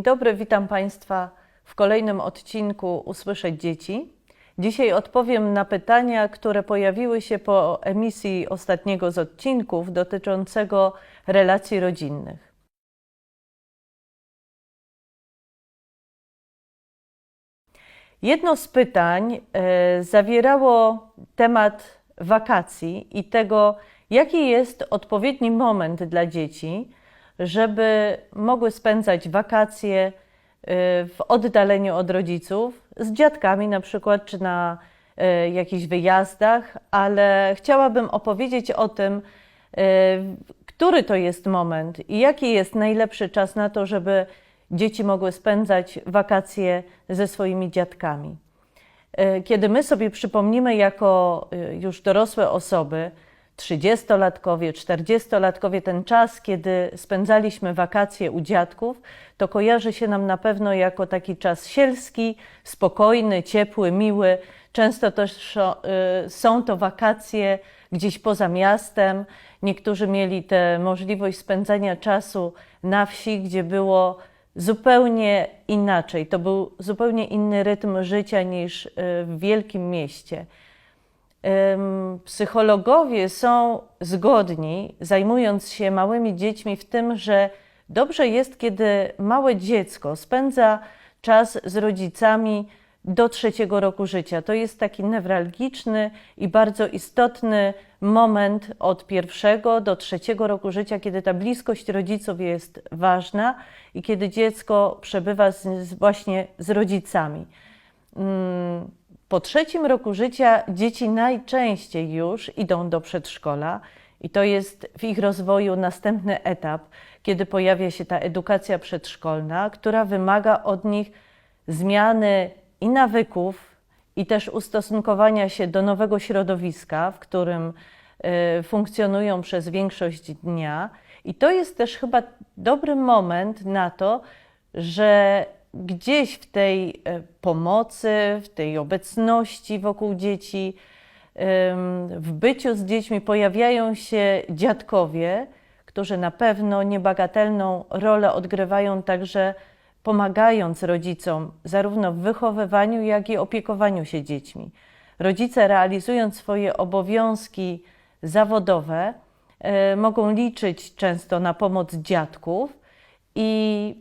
Dzień dobry, witam Państwa w kolejnym odcinku Usłyszeć Dzieci. Dzisiaj odpowiem na pytania, które pojawiły się po emisji ostatniego z odcinków dotyczącego relacji rodzinnych. Jedno z pytań e, zawierało temat wakacji i tego, jaki jest odpowiedni moment dla dzieci, żeby mogły spędzać wakacje y, w oddaleniu od rodziców, z dziadkami na przykład, czy na y, jakichś wyjazdach, ale chciałabym opowiedzieć o tym, y, który to jest moment i jaki jest najlepszy czas na to, żeby dzieci mogły spędzać wakacje ze swoimi dziadkami. Kiedy my sobie przypomnimy jako już dorosłe osoby, trzydziestolatkowie, czterdziestolatkowie, ten czas, kiedy spędzaliśmy wakacje u dziadków, to kojarzy się nam na pewno jako taki czas sielski, spokojny, ciepły, miły. Często też y, są to wakacje gdzieś poza miastem. Niektórzy mieli tę możliwość spędzania czasu na wsi, gdzie było zupełnie inaczej. To był zupełnie inny rytm życia niż y, w wielkim mieście psychologowie są zgodni, zajmując się małymi dziećmi, w tym, że dobrze jest, kiedy małe dziecko spędza czas z rodzicami do trzeciego roku życia. To jest taki newralgiczny i bardzo istotny moment od pierwszego do trzeciego roku życia, kiedy ta bliskość rodziców jest ważna i kiedy dziecko przebywa z, właśnie z rodzicami. Hmm po trzecim roku życia dzieci najczęściej już idą do przedszkola i to jest w ich rozwoju następny etap, kiedy pojawia się ta edukacja przedszkolna, która wymaga od nich zmiany i nawyków, i też ustosunkowania się do nowego środowiska, w którym y, funkcjonują przez większość dnia. I to jest też chyba dobry moment na to, że gdzieś w tej e, pomocy, w tej obecności wokół dzieci, w byciu z dziećmi pojawiają się dziadkowie, którzy na pewno niebagatelną rolę odgrywają także pomagając rodzicom zarówno w wychowywaniu, jak i opiekowaniu się dziećmi. Rodzice, realizując swoje obowiązki zawodowe, e, mogą liczyć często na pomoc dziadków i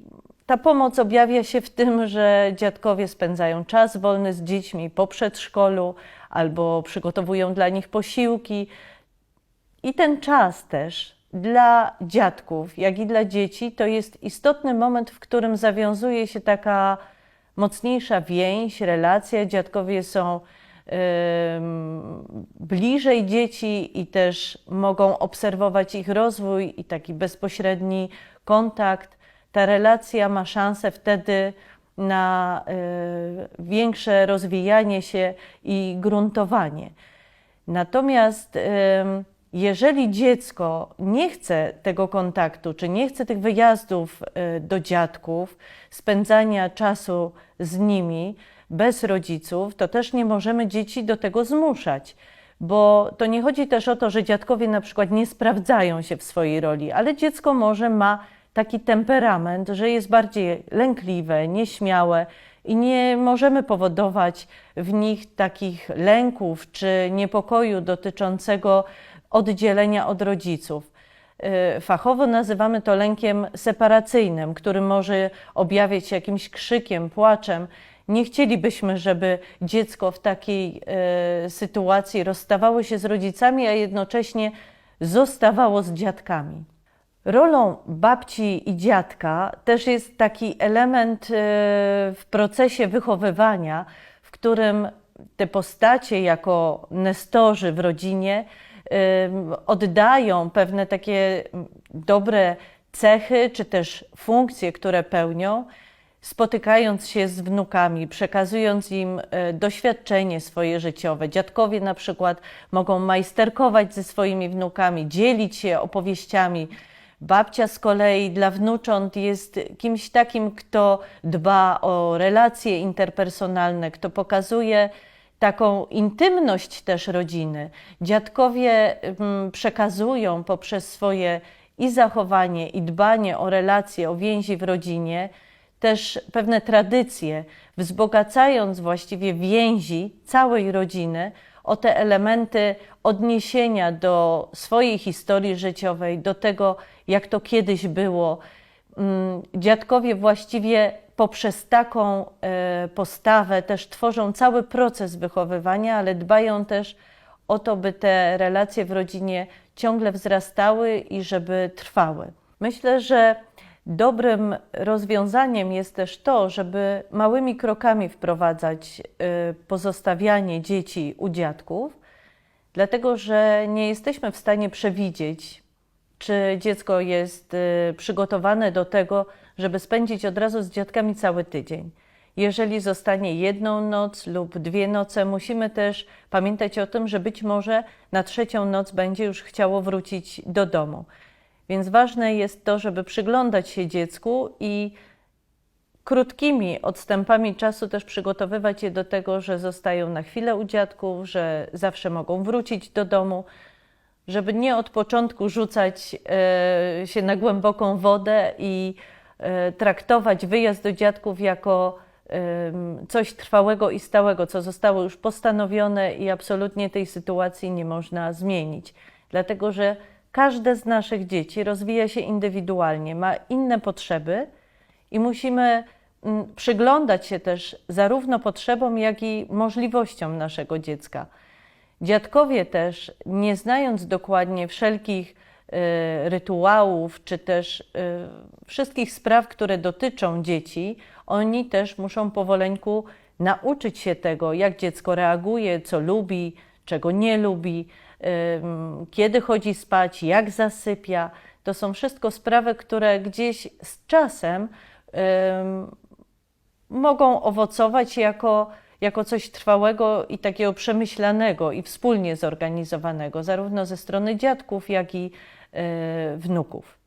ta pomoc objawia się w tym, że dziadkowie spędzają czas wolny z dziećmi po przedszkolu albo przygotowują dla nich posiłki. I ten czas też dla dziadków, jak i dla dzieci, to jest istotny moment, w którym zawiązuje się taka mocniejsza więź, relacja. Dziadkowie są yy, bliżej dzieci i też mogą obserwować ich rozwój i taki bezpośredni kontakt ta relacja ma szansę wtedy na y, większe rozwijanie się i gruntowanie. Natomiast y, jeżeli dziecko nie chce tego kontaktu, czy nie chce tych wyjazdów y, do dziadków, spędzania czasu z nimi bez rodziców, to też nie możemy dzieci do tego zmuszać. Bo to nie chodzi też o to, że dziadkowie na przykład nie sprawdzają się w swojej roli, ale dziecko może ma taki temperament, że jest bardziej lękliwe, nieśmiałe i nie możemy powodować w nich takich lęków czy niepokoju dotyczącego oddzielenia od rodziców. Y, fachowo nazywamy to lękiem separacyjnym, który może objawiać się jakimś krzykiem, płaczem. Nie chcielibyśmy, żeby dziecko w takiej y, sytuacji rozstawało się z rodzicami, a jednocześnie zostawało z dziadkami. Rolą babci i dziadka też jest taki element e, w procesie wychowywania, w którym te postacie jako nestorzy w rodzinie e, oddają pewne takie dobre cechy czy też funkcje, które pełnią, spotykając się z wnukami, przekazując im e, doświadczenie swoje życiowe. Dziadkowie na przykład mogą majsterkować ze swoimi wnukami, dzielić się opowieściami Babcia z kolei dla wnucząt jest kimś takim, kto dba o relacje interpersonalne, kto pokazuje taką intymność też rodziny. Dziadkowie mm, przekazują poprzez swoje i zachowanie, i dbanie o relacje, o więzi w rodzinie też pewne tradycje, wzbogacając właściwie więzi całej rodziny o te elementy odniesienia do swojej historii życiowej, do tego, jak to kiedyś było. Mm, Dziadkowie właściwie poprzez taką e, postawę też tworzą cały proces wychowywania, ale dbają też o to, by te relacje w rodzinie ciągle wzrastały i żeby trwały. Myślę, że dobrym rozwiązaniem jest też to, żeby małymi krokami wprowadzać y, pozostawianie dzieci u dziadków, dlatego że nie jesteśmy w stanie przewidzieć, czy dziecko jest y, przygotowane do tego, żeby spędzić od razu z dziadkami cały tydzień. Jeżeli zostanie jedną noc lub dwie noce, musimy też pamiętać o tym, że być może na trzecią noc będzie już chciało wrócić do domu. Więc ważne jest to, żeby przyglądać się dziecku i krótkimi odstępami czasu też przygotowywać je do tego, że zostają na chwilę u dziadków, że zawsze mogą wrócić do domu, żeby nie od początku rzucać e, się na głęboką wodę i e, traktować wyjazd do dziadków jako coś trwałego i stałego, co zostało już postanowione i absolutnie tej sytuacji nie można zmienić. Dlatego, że każde z naszych dzieci rozwija się indywidualnie, ma inne potrzeby i musimy mm, przyglądać się też zarówno potrzebom, jak i możliwościom naszego dziecka. Dziadkowie też, nie znając dokładnie wszelkich e, rytuałów, czy też e, wszystkich spraw, które dotyczą dzieci, oni też muszą powoleńku nauczyć się tego, jak dziecko reaguje, co lubi, czego nie lubi, kiedy chodzi spać, jak zasypia. To są wszystko sprawy, które gdzieś z czasem em, mogą owocować jako, jako coś trwałego i takiego przemyślanego i wspólnie zorganizowanego, zarówno ze strony dziadków, jak i e, wnuków.